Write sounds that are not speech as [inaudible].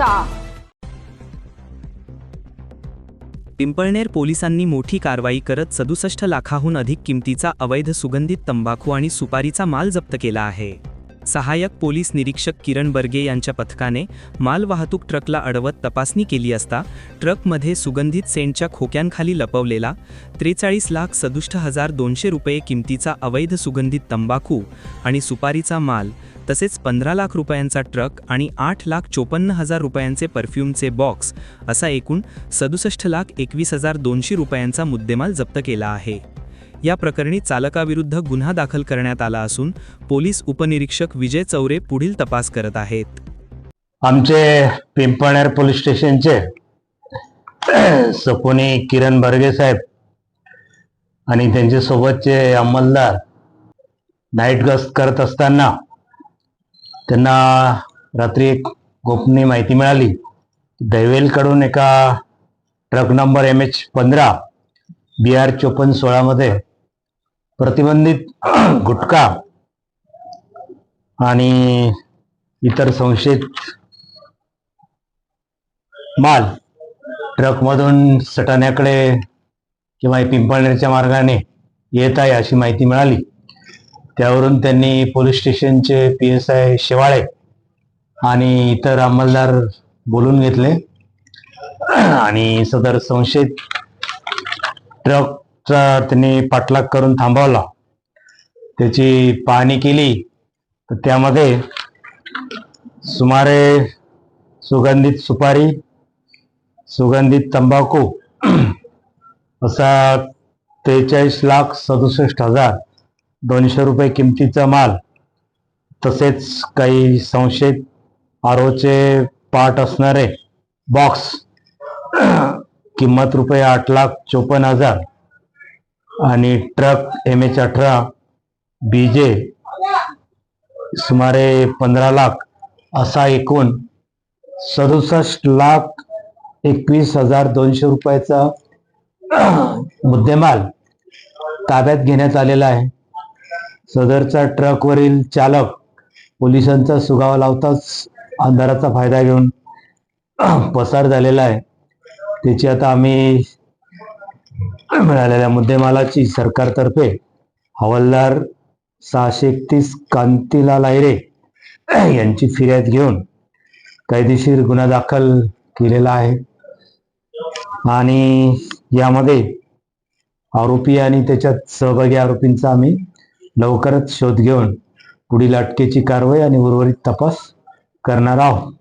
करायचा पिंपळनेर पोलिसांनी मोठी कारवाई करत सदुसष्ट लाखाहून अधिक किमतीचा अवैध सुगंधित तंबाखू आणि सुपारीचा माल जप्त केला आहे. सहाय्यक पोलीस निरीक्षक किरण बर्गे यांच्या पथकाने माल वाहतूक ट्रकला अडवत तपासणी केली असता ट्रकमध्ये सुगंधित सेंटच्या खोक्यांखाली लपवलेला त्रेचाळीस लाख सदुष्ट हजार दोनशे रुपये किमतीचा अवैध सुगंधित तंबाखू आणि सुपारीचा माल तसेच पंधरा लाख रुपयांचा ट्रक आणि आठ लाख चोपन्न हजार रुपयांचे परफ्यूमचे बॉक्स असा एकूण सदुसष्ट लाख एकवीस हजार दोनशे रुपयांचा मुद्देमाल जप्त केला आहे. या प्रकरणी चालकाविरुद्ध गुन्हा दाखल करण्यात आला असून पोलीस उपनिरीक्षक विजय चौरे पुढील तपास करत आहेत. आमचे पिंपळनेर पोलीस स्टेशनचे सपोनी किरण बर्गे साहेब आणि त्यांच्या सोबतचे अंमलदार नाईट गस्त करत असताना त्यांना रात्री एक गोपनीय माहिती मिळाली. दैवेलकडून एका ट्रक नंबर एम एच पंधरा बी आर चोपन्न सोळामध्ये प्रतिबंधित [clears throat] गुटखा आणि इतर संशयित माल ट्रकमधून सटाण्याकडे किंवा पिंपळनेरच्या मार्गाने येत आहे अशी माहिती मिळाली. त्यावरून त्यांनी पोलीस स्टेशनचे पी एस आय शेवाळे आणि इतर अंमलदार बोलून घेतले. [clears throat] आणि सदर संशयित ट्रक चा त्यांनी पाठलाग करून थांबवला. त्याची पाहणी केली. तर त्यामध्ये सुमारे सुगंधित सुपारी सुगंधित तंबाखू [clears throat] असा त्रेचाळीस लाख सदुसष्ट हजार दोनशे रुपये किमतीचा माल. तसेच काही संशयित आरोचे पार्ट असणारे बॉक्स [clears throat] किंमत रुपये आठ लाख चोपन्न हजार आणि ट्रक एम एच अठरा बी जे सुमारे पंधरा लाख असा एकूण सदुसष्ट लाख एकवीस हजार दोनशे रुपयाचा [clears throat] मुद्देमाल ताब्यात घेण्यात आलेला आहे. सदरचा ट्रकवरील चालक पोलिसांचा सुगावा लावताच अंधाराचा फायदा घेऊन [clears throat] पसार झालेला आहे. त्याची आता आम्ही मिळालेल्या मुद्देमालाची सरकारतर्फे हवालदार सहाशे एकतीस कांतीलाल आयरे यांची फिर्याद घेऊन कायदेशीर गुन्हा दाखल केलेला आहे. आणि यामध्ये आरोपी आणि त्याच्यात सहभागी आरोपींचा आम्ही लवकरच शोध घेऊन पुढील अटकेची कारवाई आणि उर्वरित तपास करणार आहोत.